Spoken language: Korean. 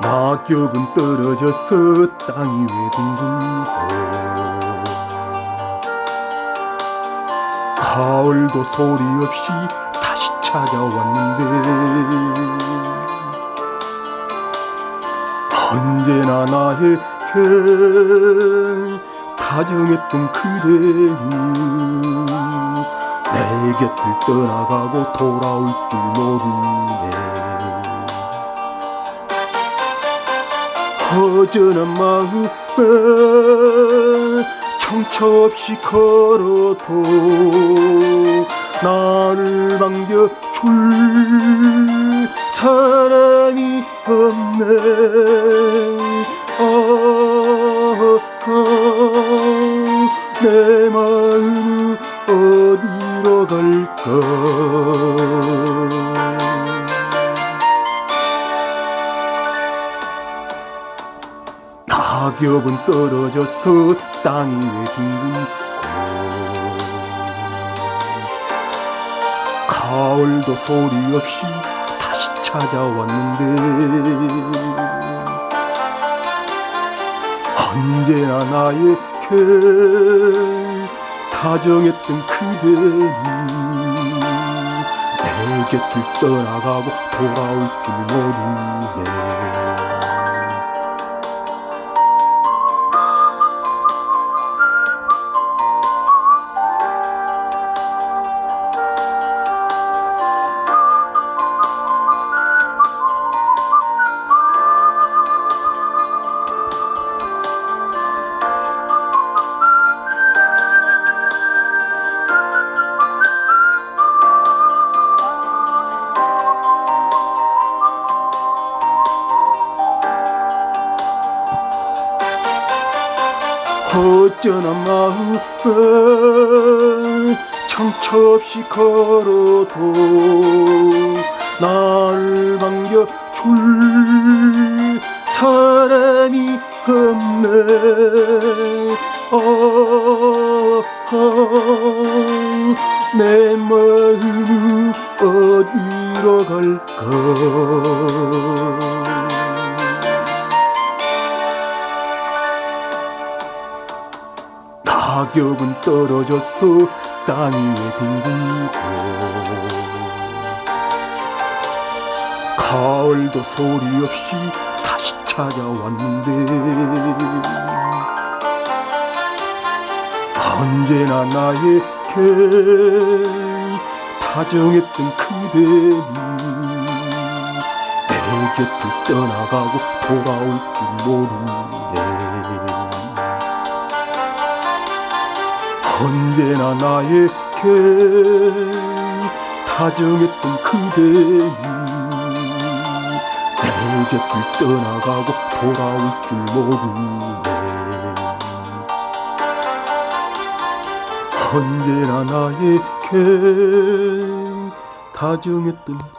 낙엽은 떨어져서 땅이 왜 둥둥고 가을도 소리 없이 다시 찾아왔는데 언제나 나에게 다정했던 그대는 내 곁을 떠나가고 돌아올 줄 모르네 허전한 마음에 정처 없이 걸어도 나를 반겨줄 사람이 없네. 아, 아, 내 마음 어디로 갈까 낙엽은 떨어져서 땅이 왜 둥둥고 가을도 소리 없이 다시 찾아왔는데 언제나 나에게 다정했던 그대는 내 곁을 떠나가고 돌아올 줄 모르 어쩌나 마음에 정처 없이 걸어도 나를 반겨줄 사람이 없네. 아, 아, 내 마음 어디로 갈까 낙엽은 떨어져서 땅 위에 둥글고. 가을도 소리 없이 다시 찾아왔는데. 언제나 나에게 다정했던 그대는 내 곁을 떠나가고 돌아올 줄 모르네 언제나 나에게 다정했던 그대는 내 곁을 떠나가고 돌아올 줄 모르네. 언제나 나에게 다정했던